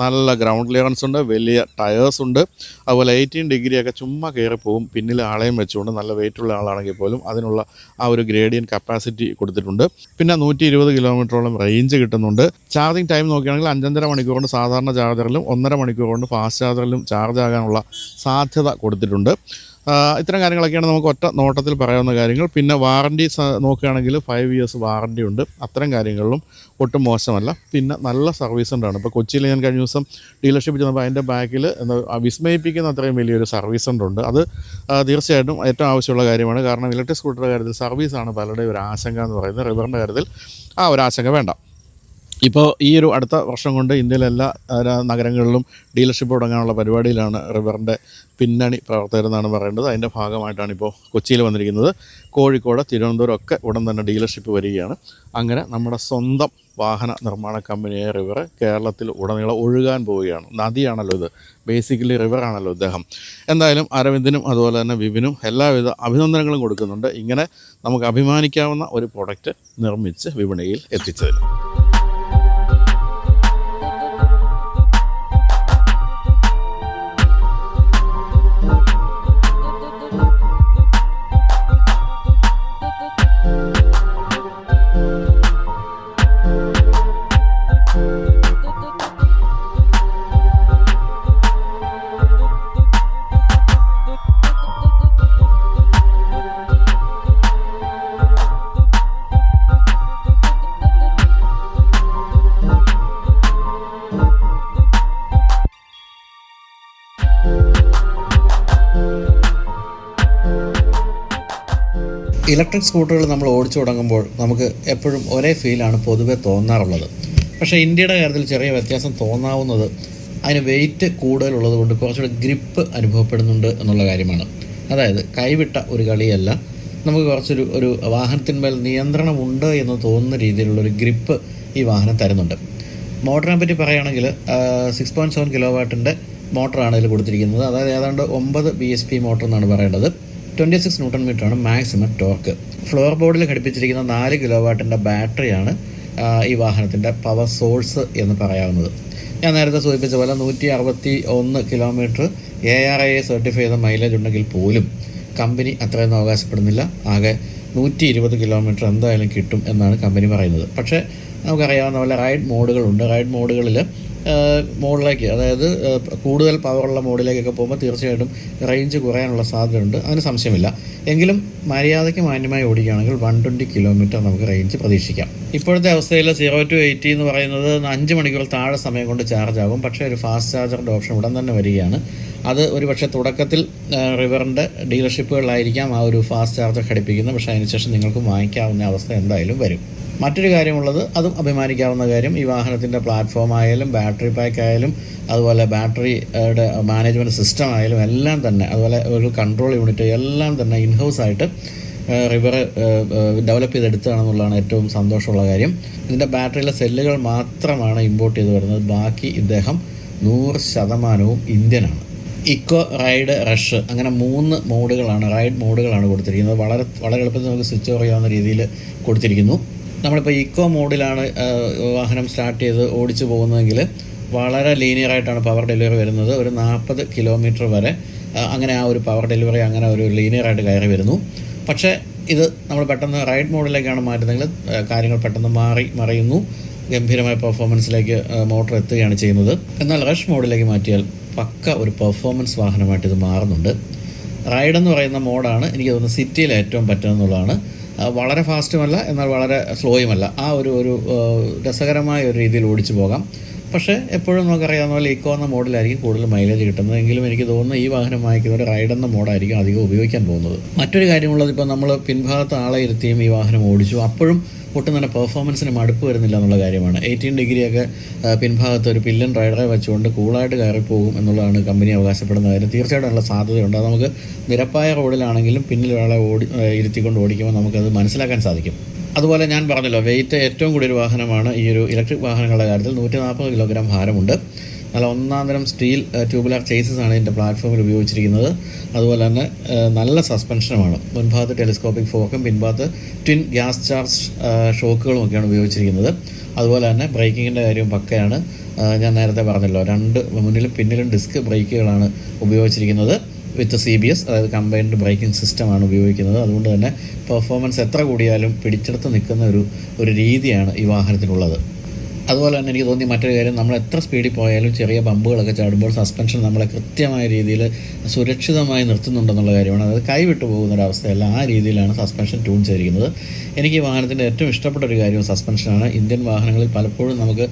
നല്ല ഗ്രൗണ്ട് ക്ലിയറൻസ് ഉണ്ട് വലിയ ടയേഴ്സ് ഉണ്ട്. അതുപോലെ എയ്റ്റീൻ ഡിഗ്രിയൊക്കെ ചുമ്മാ കയറി പോകും പിന്നിൽ ആളെയും വെച്ചുകൊണ്ട് നല്ല വെയിറ്റുള്ള ആളാണെങ്കിൽ പോലും അതിനുള്ള ആ ഒരു ഗ്രേഡിയൻ കപ്പാസിറ്റി കൊടുത്തിട്ടുണ്ട്. പിന്നെ നൂറ്റി ഇരുപത് കിലോമീറ്ററോളം റേഞ്ച് കിട്ടുന്നുണ്ട്. ചാർജിങ് ടൈം നോക്കുകയാണെങ്കിൽ അഞ്ചര മണിക്കൂർ കൊണ്ട് സാധാരണ ചാർജറിലും ഒന്നര മണിക്കൂർ കൊണ്ട് ഫാസ്റ്റ് ചാർജറിലും ചാർജ് ആകാനുള്ള സാധ്യത കൊടുത്തിട്ടുണ്ട്. ഇത്തരം കാര്യങ്ങളൊക്കെയാണ് നമുക്ക് ഒറ്റ നോട്ടത്തിൽ പറയാവുന്ന കാര്യങ്ങൾ. പിന്നെ വാറണ്ടി നോക്കുകയാണെങ്കിൽ ഫൈവ് ഇയേഴ്സ് വാറണ്ടി ഉണ്ട്. അത്തരം കാര്യങ്ങളിലും ഒട്ടും മോശമല്ല. പിന്നെ നല്ല സർവീസ് ഉണ്ടാണ്. ഇപ്പോൾ കൊച്ചിയിൽ ഞാൻ കഴിഞ്ഞ ദിവസം ഡീലർഷിപ്പ് ചെന്നപ്പോൾ അതിന്റെ ബാക്കിൽ വിസ്മയിപ്പിക്കുന്ന അത്രയും വലിയൊരു സർവീസ് ഉണ്ട്. അത് തീർച്ചയായിട്ടും ഏറ്റവും ആവശ്യമുള്ള കാര്യമാണ്. കാരണം ഇലക്ട്രിക് സ്കൂട്ടറുടെ കാര്യത്തിൽ സർവീസാണ് പലരുടെയും ഒരു ആശങ്ക എന്ന് പറയുന്നത്. റിവറിന്റെ കാര്യത്തിൽ ആ ഒരു ആശങ്ക വേണ്ട. ഇപ്പോൾ ഈ ഒരു അടുത്ത വർഷം കൊണ്ട് ഇന്ത്യയിലെ എല്ലാ നഗരങ്ങളിലും ഡീലർഷിപ്പ് തുടങ്ങാനുള്ള പരിപാടിയിലാണ് റിവറിന്റെ പിന്നണി പ്രവർത്തകരെന്നാണ് പറയേണ്ടത്. അതിന്റെ ഭാഗമായിട്ടാണ് ഇപ്പോൾ കൊച്ചിയിൽ വന്നിരിക്കുന്നത്. കോഴിക്കോട് തിരുവനന്തപുരം ഒക്കെ ഉടൻ തന്നെ ഡീലർഷിപ്പ് വരികയാണ്. അങ്ങനെ നമ്മുടെ സ്വന്തം വാഹന നിർമ്മാണ കമ്പനിയായ റിവർ കേരളത്തിൽ ഉടനീളം ഒഴുകാൻ പോവുകയാണ്. നദിയാണല്ലോ ഇത്. ബേസിക്കലി റിവറാണല്ലോ ഇദ്ദേഹം. എന്തായാലും അരവിന്ദിനും അതുപോലെ തന്നെ വിപിനും എല്ലാവിധ അഭിനന്ദനങ്ങളും കൊടുക്കുന്നുണ്ട്. ഇങ്ങനെ നമുക്ക് അഭിമാനിക്കാവുന്ന ഒരു പ്രൊഡക്റ്റ് നിർമ്മിച്ച് വിപണിയിൽ എത്തിച്ചതിന്. ഇലക്ട്രിക് സ്കൂട്ടറുകൾ നമ്മൾ ഓടിച്ചു തുടങ്ങുമ്പോൾ നമുക്ക് എപ്പോഴും ഒരേ ഫീലാണ് പൊതുവെ തോന്നാറുള്ളത്. പക്ഷേ ഇന്ത്യയുടെ കാര്യത്തിൽ ചെറിയ വ്യത്യാസം തോന്നാവുന്നത് അതിന് വെയിറ്റ് കൂടുതലുള്ളത് കൊണ്ട് കുറച്ചുകൂടെ ഗ്രിപ്പ് അനുഭവപ്പെടുന്നുണ്ട് എന്നുള്ള കാര്യമാണ്. അതായത് കൈവിട്ട ഒരു കളിയല്ല നമുക്ക് കുറച്ചൊരു ഒരു വാഹനത്തിന്മേൽ നിയന്ത്രണമുണ്ട് എന്ന് തോന്നുന്ന രീതിയിലുള്ള ഒരു ഗ്രിപ്പ് ഈ വാഹനം തരുന്നുണ്ട്. മോട്ടറിനെ പറ്റി പറയുകയാണെങ്കിൽ സിക്സ് പോയിന്റ് സെവൻ കിലോ വാട്ടിന്റെ മോട്ടറാണ് ഇതിൽ കൊടുത്തിരിക്കുന്നത്. അതായത് ഏതാണ്ട് ഒമ്പത് ബി എസ് പി മോട്ടർ എന്നാണ് പറയേണ്ടത്. ട്വന്റി സിക്സ് ന്യൂട്ടൺ മീറ്ററാണ് മാക്സിമം ടോർക്ക് ഫ്ലോർ ബോർഡിൽ ഘടിപ്പിച്ചിരിക്കുന്ന നാല് കിലോ വാട്ടിന്റെ ബാറ്ററിയാണ് ഈ വാഹനത്തിന്റെ പവർ സോഴ്സ് എന്ന് പറയാവുന്നത്. ഞാൻ നേരത്തെ സൂചിപ്പിച്ച പോലെ നൂറ്റി അറുപത്തി ഒന്ന് kilometre A R I certify ചെയ്ത മൈലേജ് ഉണ്ടെങ്കിൽ പോലും കമ്പനി അത്രയൊന്നും അവകാശപ്പെടുന്നില്ല. ആകെ നൂറ്റി ഇരുപത് കിലോമീറ്റർ എന്തായാലും കിട്ടും എന്നാണ് കമ്പനി പറയുന്നത്. പക്ഷേ നമുക്കറിയാവുന്ന പോലെ റൈഡ് മോഡുകളുണ്ട് റൈഡ് മോഡുകളിൽ മോഡിലേക്ക് അതായത് കൂടുതൽ പവറുള്ള മോഡിലേക്കൊക്കെ പോകുമ്പോൾ തീർച്ചയായിട്ടും റേഞ്ച് കുറയാനുള്ള സാധ്യതയുണ്ട്. അതിന് സംശയമില്ല. എങ്കിലും മര്യാദയ്ക്ക് മാന്യമായി ഓടിക്കുകയാണെങ്കിൽ വൺ ട്വന്റി കിലോമീറ്റർ നമുക്ക് റേഞ്ച് പ്രതീക്ഷിക്കാം. ഇപ്പോഴത്തെ അവസ്ഥയിൽ സീറോ ടു എയ്റ്റി എന്ന് പറയുന്നത് അഞ്ച് മണിക്കൂർ താഴെ സമയം കൊണ്ട് ചാർജ് ആകും പക്ഷേ ഒരു ഫാസ്റ്റ് ചാർജറിന്റെ ഓപ്ഷൻ ഉടൻ തന്നെ വരികയാണ്. അത് ഒരു പക്ഷേ തുടക്കത്തിൽ റിവറിന്റെ ഡീലർഷിപ്പുകളിലായിരിക്കാം ആ ഒരു ഫാസ്റ്റ് ചാർജർ ഘടിപ്പിക്കുന്നത്. പക്ഷേ അതിനുശേഷം നിങ്ങൾക്ക് വാങ്ങിക്കാവുന്ന അവസ്ഥ എന്തായാലും വരും. മറ്റൊരു കാര്യമുള്ളത് അതും അഭിമാനിക്കാവുന്ന കാര്യം ഈ വാഹനത്തിന്റെ പ്ലാറ്റ്ഫോം ആയാലും ബാറ്ററി പാക്ക് ആയാലും അതുപോലെ ബാറ്ററിയുടെ മാനേജ്മെന്റ് സിസ്റ്റം ആയാലും എല്ലാം തന്നെ അതുപോലെ ഒരു കൺട്രോൾ യൂണിറ്റ് എല്ലാം തന്നെ ഇൻഹൗസ് ആയിട്ട് റിവർ ഡെവലപ്പ് ചെയ്തെടുത്തതാണെന്നുള്ളതാണ് ഏറ്റവും സന്തോഷമുള്ള കാര്യം. ഇതിന്റെ ബാറ്ററിയിലെ സെല്ലുകൾ മാത്രമാണ് ഇമ്പോർട്ട് ചെയ്ത് വരുന്നത്. ബാക്കി ഇദ്ദേഹം നൂറ് ശതമാനവും ഇന്ത്യനാണ്. ഇക്കോ റൈഡ് റഷ് അങ്ങനെ മൂന്ന് മോഡുകളാണ് റൈഡ് മോഡുകളാണ് കൊടുത്തിരിക്കുന്നത്. വളരെ വളരെ എളുപ്പത്തിൽ നമുക്ക് സ്വിച്ച് ഓഫ് ചെയ്യാവുന്ന രീതിയിൽ കൊടുത്തിരിക്കുന്നു. നമ്മളിപ്പോൾ ഇക്കോ മോഡിലാണ് വാഹനം സ്റ്റാർട്ട് ചെയ്ത് ഓടിച്ചു പോകുന്നതെങ്കിൽ വളരെ ലീനിയറായിട്ടാണ് പവർ ഡെലിവറി വരുന്നത്. ഒരു നാൽപ്പത് കിലോമീറ്റർ വരെ അങ്ങനെ ആ ഒരു പവർ ഡെലിവറി അങ്ങനെ ഒരു ലീനിയറായിട്ട് കയറി വരുന്നു. പക്ഷേ ഇത് നമ്മൾ പെട്ടെന്ന് റൈഡ് മോഡിലേക്കാണ് മാറ്റുന്നതെങ്കിൽ കാര്യങ്ങൾ പെട്ടെന്ന് മാറി മറയുന്നു. ഗംഭീരമായ പെർഫോമൻസിലേക്ക് മോട്ടോർ എത്തുകയാണ് ചെയ്യുന്നത്. എന്നാൽ റഷ് മോഡിലേക്ക് മാറ്റിയാൽ പക്ക ഒരു പെർഫോമൻസ് വാഹനമായിട്ട് ഇത് മാറുന്നുണ്ട്. റൈഡ് എന്ന് പറയുന്ന മോഡാണ്. എനിക്ക് തോന്നുന്നത് സിറ്റിയിൽ ഏറ്റവും പറ്റുന്നതാണ് വളരെ ഫാസ്റ്റുമല്ല എന്നാൽ വളരെ സ്ലോയുമല്ല ആ ഒരു ഒരു രസകരമായ ഒരു രീതിയിൽ ഓടിച്ചു പോകാം. പക്ഷേ എപ്പോഴും നമുക്കറിയാവുന്ന പോലെ ഇക്കോ എന്ന മോഡലായിരിക്കും കൂടുതൽ മൈലേജ് കിട്ടുന്നത്. എങ്കിലും എനിക്ക് തോന്നുന്നു ഈ വാഹനം വാങ്ങിക്കുന്നവർ റൈഡ് എന്ന മോഡായിരിക്കും അധികം ഉപയോഗിക്കാൻ പോകുന്നത്. മറ്റൊരു കാര്യമുള്ളത് ഇപ്പോൾ നമ്മൾ പിൻഭാഗത്ത് ആളെ ഇരുത്തിയും ഈ വാഹനം ഓടിച്ചു. അപ്പോഴും ഒട്ടും തന്നെ പെർഫോമൻസിന് മടുപ്പ് വരുന്നില്ല എന്നുള്ള കാര്യമാണ്. എയ്റ്റീൻ ഡിഗ്രിയൊക്കെ പിൻഭാഗത്ത് ഒരു പില്ലൻ റൈഡറെ വെച്ചുകൊണ്ട് കൂളായിട്ട് കയറിപ്പോകും എന്നുള്ളതാണ് കമ്പനി അവകാശപ്പെടുന്ന കാര്യം തീർച്ചയായിട്ടും ഉള്ള സാധ്യതയുണ്ട്. അത് നമുക്ക് നിരപ്പായ റോഡിലാണെങ്കിലും പിന്നിൽ ഒരാളെ ഓടി ഇരുത്തിക്കൊണ്ട് ഓടിക്കുമ്പോൾ നമുക്കത് മനസ്സിലാക്കാൻ സാധിക്കും. അതുപോലെ ഞാൻ പറഞ്ഞല്ലോ വെയിറ്റ് ഏറ്റവും കൂടിയൊരു വാഹനമാണ് ഈ ഒരു ഇലക്ട്രിക് വാഹനങ്ങളുടെ കാര്യത്തിൽ നൂറ്റി നാൽപ്പത് കിലോഗ്രാം ഭാരമുണ്ട്. നല്ല ഒന്നാം തരം സ്റ്റീൽ ട്യൂബുലാർ ചേസസ് ആണ് ഇതിന്റെ പ്ലാറ്റ്ഫോമിൽ ഉപയോഗിച്ചിരിക്കുന്നത്. അതുപോലെ തന്നെ നല്ല സസ്പെൻഷനുമാണ്. മുൻഭാഗത്ത് ടെലിസ്കോപ്പിക് ഫോക്കും പിൻഭാഗത്ത് ട്വിൻ ഗ്യാസ് ചാർജ് ഷോക്കുകളും ഒക്കെയാണ് ഉപയോഗിച്ചിരിക്കുന്നത്. അതുപോലെ തന്നെ ബ്രേക്കിങ്ങിന്റെ കാര്യവും പക്കയാണ്. ഞാൻ നേരത്തെ പറഞ്ഞല്ലോ രണ്ട് മുന്നിലും പിന്നിലും ഡിസ്ക് ബ്രേക്കുകളാണ് ഉപയോഗിച്ചിരിക്കുന്നത് വിത്ത് സി ബി എസ് അതായത് കമ്പൈൻഡ് ബ്രേക്കിംഗ് സിസ്റ്റമാണ് ഉപയോഗിക്കുന്നത്. അതുകൊണ്ട് തന്നെ പെർഫോമൻസ് എത്ര കൂടിയാലും പിടിച്ചെടുത്ത് നിൽക്കുന്ന ഒരു ഒരു രീതിയാണ് ഈ വാഹനത്തിനുള്ളത്. അതുപോലെ തന്നെ എനിക്ക് തോന്നി മറ്റൊരു കാര്യം നമ്മൾ എത്ര സ്പീഡിൽ പോയാലും ചെറിയ ബമ്പുകളൊക്കെ ചാടുമ്പോൾ സസ്പെൻഷൻ നമ്മളെ കൃത്യമായ രീതിയിൽ സുരക്ഷിതമായി നിർത്തുന്നുണ്ടെന്നുള്ള കാര്യമാണ്. അതായത് കൈവിട്ടു പോകുന്ന ഒരു അവസ്ഥയല്ല ആ രീതിയിലാണ് സസ്പെൻഷൻ ട്യൂൺ ചെയ്തിരിക്കുന്നത്. എനിക്ക് വാഹനത്തിന്റെ ഏറ്റവും ഇഷ്ടപ്പെട്ട ഒരു കാര്യം സസ്പെൻഷനാണ് ഇന്ത്യൻ വാഹനങ്ങളിൽ പലപ്പോഴും നമുക്ക്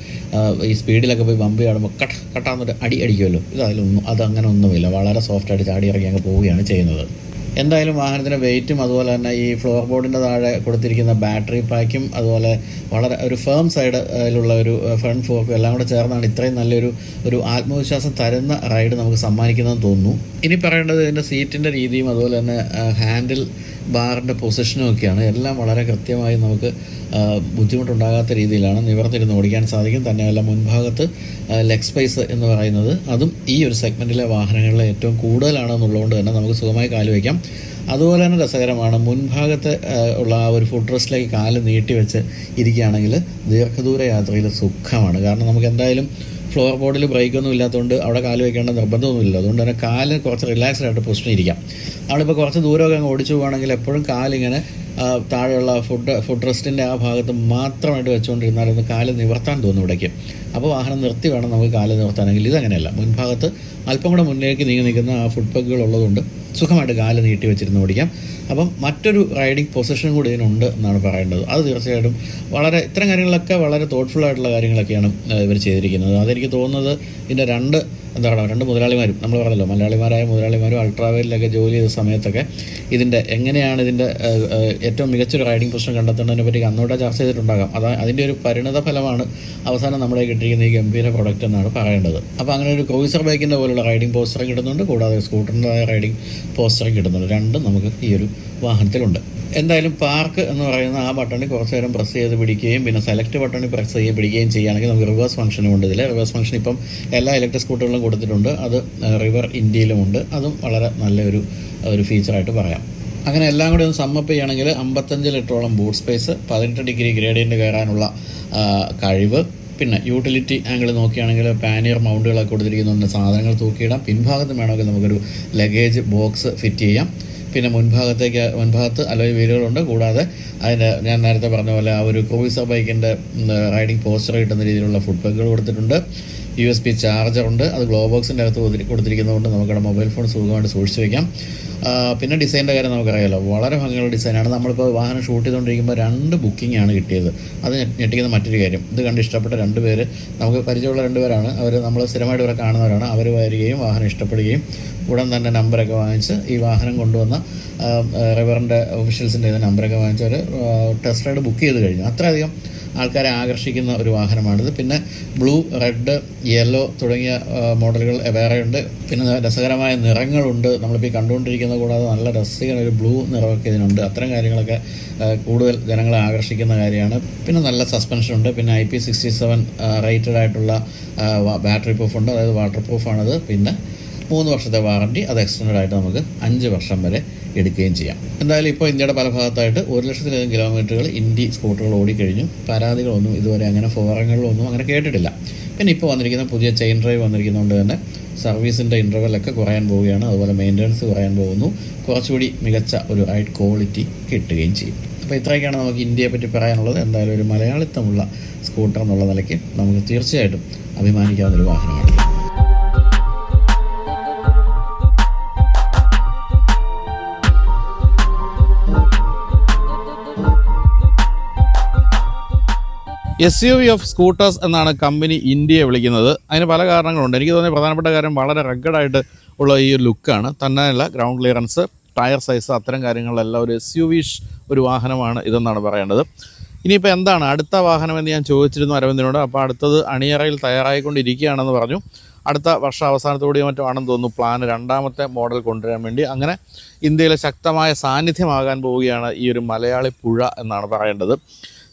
ഈ സ്പീഡിലൊക്കെ പോയി ബമ്പ് ചാടുമ്പോൾ കട്ട് കട്ടാന്നൊരു അടി അടിക്കുമല്ലോ. ഇത് അതിലൊന്നും അതങ്ങനെ ഒന്നുമില്ല. വളരെ സോഫ്റ്റായിട്ട് ചാടി ഇറങ്ങി അങ്ങ് പോവുകയാണ് ചെയ്യുന്നത്. എന്തായാലും വാഹനത്തിന്റെ വെയിറ്റും അതുപോലെ തന്നെ ഈ ഫ്ലോർ ബോർഡിന്റെ താഴെ കൊടുത്തിരിക്കുന്ന ബാറ്ററി പാക്കും അതുപോലെ വളരെ ഒരു ഫേം സൈഡിലുള്ള ഒരു ഫ്രണ്ട് ഫോക്കും എല്ലാം കൂടെ ചേർന്നാണ് ഇത്രയും നല്ലൊരു ഒരു ആത്മവിശ്വാസം തരുന്ന റൈഡ് നമുക്ക് സമ്മാനിക്കുന്നതെന്ന് തോന്നുന്നു. ഇനി പറയേണ്ടത് ഇതിന്റെ സീറ്റിന്റെ രീതിയും അതുപോലെ തന്നെ ഹാൻഡിൽ ബാറിന്റെ പൊസിഷനും ഒക്കെയാണ്. എല്ലാം വളരെ കൃത്യമായി നമുക്ക് ബുദ്ധിമുട്ടുണ്ടാകാത്ത രീതിയിലാണ് നിവർത്തിരുന്ന് ഓടിക്കാൻ സാധിക്കും. തന്നെയല്ല മുൻഭാഗത്ത് ലെഗ് സ്പേസ് എന്ന് പറയുന്നത്. അതും ഈ ഒരു സെഗ്മെന്റിലെ വാഹനങ്ങളിൽ ഏറ്റവും കൂടുതലാണെന്നുള്ളതുകൊണ്ട് തന്നെ നമുക്ക് സുഖമായി കാൽ വയ്ക്കാം. അതുപോലെ തന്നെ രസകരമാണ് മുൻഭാഗത്തെ ഉള്ള ആ ഒരു ഫുഡ് റെസ്റ്റിലേക്ക് കാൽ നീട്ടി വെച്ച് ഇരിക്കുകയാണെങ്കിൽ ദീർഘദൂര യാത്രയിൽ സുഖമാണ്. കാരണം നമുക്ക് എന്തായാലും ഫ്ലോർ ബോർഡിൽ ബ്രേക്കൊന്നും ഇല്ലാത്തതുകൊണ്ട് അവിടെ കാൽ വെക്കേണ്ട നിർബന്ധമൊന്നുമില്ല അതുകൊണ്ട് തന്നെ കാൽ കുറച്ച് റിലാക്സ്ഡ് ആയിട്ട് പൊസിഷൻ ഇരിക്കാം. നമ്മളിപ്പോൾ കുറച്ച് ദൂരമൊക്കെ അങ്ങ് ഓടിച്ചു പോകുകയാണെങ്കിൽ എപ്പോഴും കാലിങ്ങനെ താഴെയുള്ള ഫുഡ് ഫുഡ് റെസ്റ്റിന്റെ ആ ഭാഗത്ത് മാത്രമായിട്ട് വെച്ചുകൊണ്ടിരുന്നാലൊന്ന് കാൽ നിവർത്താൻ തോന്നും ഇടയ്ക്ക് അപ്പോൾ വാഹനം നിർത്തി വേണം നമുക്ക് കാൽ നിവർത്താനെങ്കിൽ. ഇതങ്ങനെയല്ല. മുൻഭാഗത്ത് അല്പം കൂടെ മുന്നിലേക്ക് നീങ്ങി നിൽക്കുന്ന ആ ഫുഡ് പഗുകൾ ഉള്ളതുകൊണ്ട് സുഖമായിട്ട് കാൽ നീട്ടി വെച്ചിരുന്ന് ഓടിക്കാം. അപ്പം മറ്റൊരു റൈഡിംഗ് പൊസിഷൻ കൂടി ഇതിനുണ്ട് എന്നാണ് പറയേണ്ടത്. അത് തീർച്ചയായിട്ടും വളരെ ഇത്തരം കാര്യങ്ങളൊക്കെ വളരെ തോട്ട്ഫുൾ ആയിട്ടുള്ള കാര്യങ്ങളൊക്കെയാണ് ഇവർ ചെയ്തിരിക്കുന്നത്. അതെനിക്ക് തോന്നുന്നത് ഇതിന്റെ രണ്ട് എന്താ പറയുക രണ്ട് മുതലാളിമാരും നമ്മൾ പറഞ്ഞല്ലോ മലയാളിമാരായ മുതലാളിമാരും അൾട്രാവെയിലൊക്കെ ജോലി ചെയ്ത സമയത്തൊക്കെ ഇതിന്റെ എങ്ങനെയാണ് ഇതിന്റെ ഏറ്റവും മികച്ചൊരു റൈഡിംഗ് പൊസിഷൻ കണ്ടെത്തുന്നതിനെ പറ്റി അന്നോടെ ചർച്ച ചെയ്തിട്ടുണ്ടാകാം. അതാ അതിന്റെ ഒരു പരിണത ഫലമാണ് അവസാനം നമ്മളെ കിട്ടിയിരിക്കുന്ന ഈ ഗംഭീര പ്രൊഡക്റ്റ് എന്നാണ് പറയേണ്ടത്. അപ്പോൾ അങ്ങനെ ഒരു ക്രൂസർ ബൈക്കിന്റെ പോലുള്ള റൈഡിംഗ് പോസ്റ്റർ കിട്ടുന്നുണ്ട് കൂടാതെ സ്കൂട്ടറിന്റെതായ റൈഡിംഗ് പോസ്റ്റർ കിട്ടുന്നുണ്ട്. രണ്ടും നമുക്ക് ഈ ഒരു വാഹനത്തിലുണ്ട്. എന്തായാലും പാർക്ക് എന്ന് പറയുന്ന ആ ബട്ടണിൽ കുറച്ച് നേരം പ്രസ് ചെയ്ത് പിടിക്കുകയും പിന്നെ സെലക്ട് ബട്ടണിൽ പ്രസ് ചെയ്ത് പിടിക്കുകയും ചെയ്യുകയാണെങ്കിൽ നമുക്ക് റിവേഴ്സ് ഫംഗ്ഷനും ഉണ്ട് ഇതിൽ റിവേഴ്സ് ഫംഗ്ഷൻ ഇപ്പം എല്ലാ ഇലക്ട്രിക് സ്കൂട്ടറുകളും കൊടുത്തിട്ടുണ്ട്. അത് റിവർ ഇന്ത്യയിലുമുണ്ട് അതും വളരെ നല്ലൊരു ഒരു ഫീച്ചറായിട്ട് പറയാം. അങ്ങനെ എല്ലാം കൂടി ഒന്ന് സമ്മപ്പ് ചെയ്യുകയാണെങ്കിൽ അമ്പത്തഞ്ച് ലിറ്ററോളം ബൂട്ട് സ്പേസ് പതിനെട്ട് ഡിഗ്രി ഗ്രേഡിയന്റ് കയറാനുള്ള കഴിവ്. പിന്നെ യൂട്ടിലിറ്റി ആംഗിൾ നോക്കുകയാണെങ്കിൽ പാനിയർ മൗണ്ടുകളൊക്കെ കൊടുത്തിരിക്കുന്നുണ്ട് സാധനങ്ങൾ തൂക്കിയിടാം. പിൻഭാഗത്ത് വേണമെങ്കിൽ നമുക്കൊരു ലഗേജ് ബോക്സ് ഫിറ്റ് ചെയ്യാം. പിന്നെ മുൻഭാഗത്തേക്ക് മുൻഭാഗത്ത് അലോയ് വീലുകളുണ്ട്. കൂടാതെ അതിന് ഞാൻ നേരത്തെ പറഞ്ഞ പോലെ ആ ഒരു ക്രൂയിസർ ബൈക്കിന്റെ റൈഡിംഗ് പോസ്റ്റർ കിട്ടുന്ന രീതിയിലുള്ള ഫുഡ് ബാഗുകൾ കൊടുത്തിട്ടുണ്ട്. യു എസ് ബി ചാർജറുണ്ട് അത് ഗ്ലോ ബോക്സിന്റെ അകത്ത് കൊടുത്തിരി- കൊടുത്തിരിക്കുന്നതുകൊണ്ട് നമുക്കവിടെ മൊബൈൽ ഫോൺ സുഖമായിട്ട് സൂക്ഷിച്ച് വയ്ക്കാം പിന്നെ ഡിസൈന്റെ കാര്യം നമുക്കറിയാമല്ലോ വളരെ ഭംഗിയുള്ള ഡിസൈനാണ്. നമ്മളിപ്പോൾ വാഹനം ഷൂട്ട് ചെയ്തുകൊണ്ടിരിക്കുമ്പോൾ രണ്ട് ബുക്കിംഗ് ആണ് കിട്ടിയത്. അത് ഞെട്ടിക്കുന്ന മറ്റൊരു കാര്യം. ഇത് കണ്ട് ഇഷ്ടപ്പെട്ട രണ്ട് പേര്. നമുക്ക് പരിചയമുള്ള രണ്ട് പേരാണ്. അവർ നമ്മൾ സ്ഥിരമായിട്ട് ഇവരെ കാണുന്നവരാണ്. അവർ വരികയും വാഹനം ഇഷ്ടപ്പെടുകയും ഉടൻ തന്നെ നമ്പറൊക്കെ വാങ്ങിച്ച് ഈ വാഹനം കൊണ്ടുവന്ന റിവറിന്റെ ഒഫീഷ്യൽസിന്റെ നമ്പറൊക്കെ വാങ്ങിച്ച് അവർ ടെസ്റ്റ് റൈഡ് ബുക്ക് ചെയ്ത് കഴിഞ്ഞു. അത്രയധികം ആൾക്കാരെ ആകർഷിക്കുന്ന ഒരു വാഹനമാണിത്. പിന്നെ ബ്ലൂ റെഡ് യെല്ലോ തുടങ്ങിയ മോഡലുകൾ വേറെയുണ്ട്. പിന്നെ രസകരമായ നിറങ്ങളുണ്ട്. നമ്മളിപ്പോൾ ഈ കണ്ടുകൊണ്ടിരിക്കുന്നത് കൂടാതെ നല്ല രസികര ഒരു ബ്ലൂ നിറമൊക്കെ ഇതിനുണ്ട്. അത്തരം കാര്യങ്ങളൊക്കെ കൂടുതൽ ജനങ്ങളെ ആകർഷിക്കുന്ന കാര്യമാണ്. പിന്നെ നല്ല സസ്പെൻഷൻ ഉണ്ട് പിന്നെ I P sixty seven rated ആയിട്ടുള്ള ബാറ്ററി പ്രൂഫ് ഉണ്ട് അതായത് വാട്ടർ പ്രൂഫാണത്. പിന്നെ മൂന്ന് വർഷത്തെ വാറണ്ടി അത് എക്സ്റ്റൻഡ് ആയിട്ട് നമുക്ക് അഞ്ച് വർഷം വരെ എടുക്കുകയും ചെയ്യാം. എന്തായാലും ഇപ്പോൾ ഇന്ത്യയുടെ പല ഭാഗത്തായിട്ട് ഒരു ലക്ഷത്തിലധികം കിലോമീറ്ററുകൾ ഇന്ത്യ സ്കൂട്ടറുകൾ ഓടിക്കഴിഞ്ഞു. പരാതികളൊന്നും ഇതുവരെ അങ്ങനെ ഫോറങ്ങളിലൊന്നും അങ്ങനെ കേട്ടിട്ടില്ല. പിന്നെ ഇപ്പോൾ വന്നിരിക്കുന്ന പുതിയ ചെയിൻ ഡ്രൈവ് വന്നിരിക്കുന്നതുകൊണ്ട് തന്നെ സർവീസിന്റെ ഇന്റർവെല്ലൊക്കെ കുറയാൻ പോവുകയാണ്. അതുപോലെ മെയിന്റനൻസ് കുറയാൻ പോകുന്നു. കുറച്ചുകൂടി മികച്ച ഒരു റൈഡ് ക്വാളിറ്റി കിട്ടുകയും ചെയ്യും. അപ്പോൾ ഇത്രയൊക്കെയാണ് നമുക്ക് ഇന്ത്യയെ പറ്റി പറയാനുള്ളത്. എന്തായാലും ഒരു മലയാളിത്തമുള്ള സ്കൂട്ടർ എന്നുള്ള നിലയ്ക്ക് നമുക്ക് തീർച്ചയായിട്ടും അഭിമാനിക്കാവുന്നൊരു വാഹനമാണ് S U V of scooters എന്നാണ് കമ്പനി ഇന്ത്യയെ വിളിക്കുന്നത്. അതിന് പല കാരണങ്ങളുണ്ട്. എനിക്ക് തോന്നിയ പ്രധാനപ്പെട്ട കാര്യം വളരെ റഗ്ഗഡായിട്ട് ഉള്ള ഈ ഒരു ലുക്കാണ് തന്നെയല്ല ഗ്രൗണ്ട് ക്ലിയറൻസ് ടയർ സൈസ് അത്തരം കാര്യങ്ങളെല്ലാം ഒരു എസ് യു വിഷ് ഒരു വാഹനമാണ് ഇതെന്നാണ് പറയേണ്ടത്. ഇനിയിപ്പോൾ എന്താണ് അടുത്ത വാഹനം എന്ന് ഞാൻ ചോദിച്ചിരുന്നു അരവിന്ദിനോട്. അപ്പോൾ അടുത്തത് അണിയറയിൽ തയ്യാറായിക്കൊണ്ടിരിക്കുകയാണെന്ന് പറഞ്ഞു. അടുത്ത വർഷ അവസാനത്തോടെ മറ്റോ ആണെന്ന് തോന്നുന്നു പ്ലാൻ രണ്ടാമത്തെ മോഡൽ കൊണ്ടുവരാൻ വേണ്ടി. അങ്ങനെ ഇന്ത്യയിലെ ശക്തമായ സാന്നിധ്യമാകാൻ പോവുകയാണ് ഈ ഒരു മലയാളി പുഴ എന്നാണ് പറയേണ്ടത്.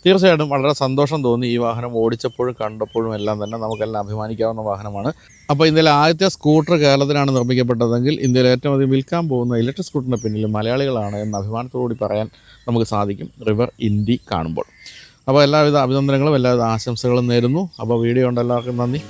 തീർച്ചയായിട്ടും വളരെ സന്തോഷം തോന്നി ഈ വാഹനം ഓടിച്ചപ്പോഴും കണ്ടപ്പോഴും എല്ലാം തന്നെ നമുക്കെല്ലാം അഭിമാനിക്കാവുന്ന വാഹനമാണ്. അപ്പോൾ ഇന്ത്യയിലെ ആദ്യത്തെ സ്കൂട്ടർ കേരളത്തിലാണ് നിർമ്മിക്കപ്പെട്ടതെങ്കിൽ ഇന്ത്യയിൽ ഏറ്റവും അധികം വിൽക്കാൻ പോകുന്ന ഇലക്ട്രിക് സ്കൂട്ടറിന്റെ പിന്നിൽ മലയാളികളാണ് എന്ന അഭിമാനത്തോടുകൂടി പറയാൻ നമുക്ക് സാധിക്കും റിവർ ഇന്ത്യ കാണുമ്പോൾ. അപ്പോൾ എല്ലാവിധ അഭിനന്ദനങ്ങളും എല്ലാവിധ ആശംസകളും നേരുന്നു. അപ്പോൾ വീഡിയോ ഉണ്ട് എല്ലാവർക്കും നന്ദി.